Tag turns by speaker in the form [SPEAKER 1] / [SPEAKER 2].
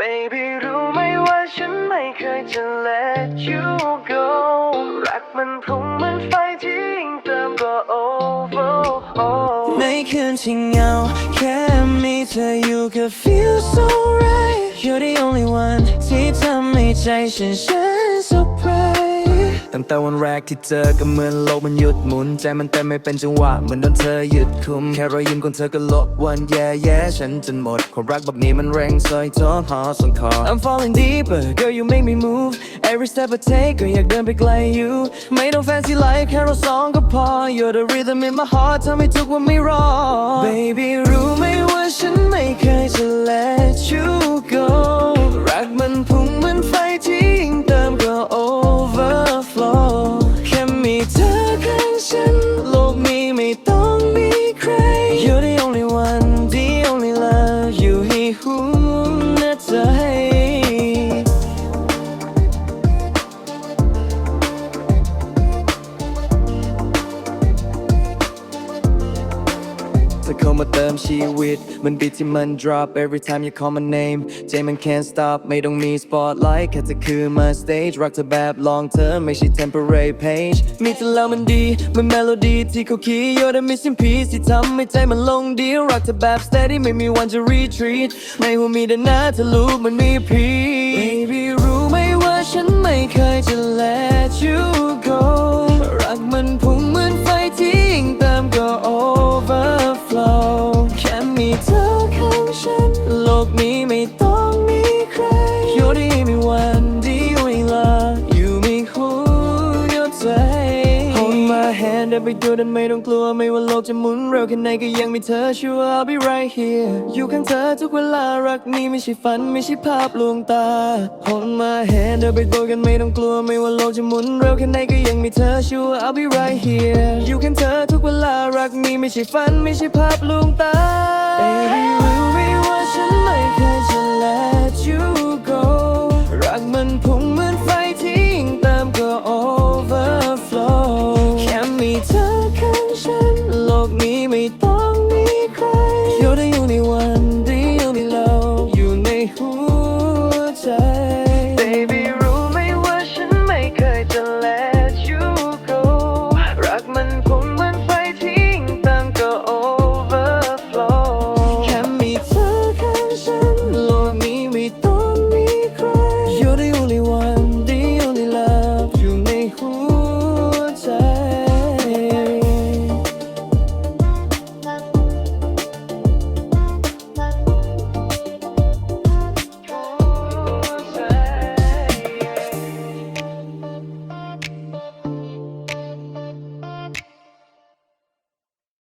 [SPEAKER 1] Baby รู้ไหมว่าฉันไม่เคยจะ let you go รักมันพุ่งเหมันไฟที่ยิ่งเติมก็ over
[SPEAKER 2] ในคืนที่เหงาแค่มีเธออยู่ก็ feel so right You're the only one ที่ทำให้ใจฉัน shine so bright ตั้งแต่วันแรกที่เจอก็เหมือนโลกมันหยุดหมุน ใจมันเต้ไม่เป็นจังหวะเหมือนโดนเธอหยุดคุม แค่รอยยิ้มของเธอก็ลบวันแย่แย่ๆฉันจนหมดความรักแบบนี้มันแรงซอยจนหอส่งคอ I'm falling deeper girl you make me move every step I take ก็อยากเดินไปไกล you ไม่ต้อง fancy like แค่เราสองก็พอ You're the rhythm in my heart ทำให้ทุกวันไม่รอ Baby ใเข้ามาเติมชีวิต มันบีที่มัน drop every time you call my name ใจมัน can't stop ไม่ต้องมี spotlight แค่เธอคือมา stage รักเธอแบบ long term ไม่ใช่ temporary page มีเธอแล้วมันดีเหมัน melody ที่เขาคีย์ you're the missing piece ที่ทำให้ใจมันลงดี รักเธอแบบ steady ไม่มีวันจะ retreat ในหัวมีแต่หน้าเธอรู้มันมี peace baby รู้ไหมว่าฉันไม่เคยจะ let เดินไปดูดันไม่ต้องกลัวไม่ว่าโลกจะหมุนเร็วแค่ไหนก็ยังมีเธอ Sure I'll be right here อยู่ข้างเธอทุกเวลารักนี้ไม่ใช่ฝันไม่ใช่ภาพลวงตา Hold my hand เดินไปดูกันไม่ต้องกลัวไม่ว่าโลกจะหมุนเร็วแค่ไหนก็ยังมีเธอ Sure I'll be right here อยู่ข้างเธอทุกเวลารักนี้ไม่ใช่ฝันไม่ใช่ภาพลวงตา Baby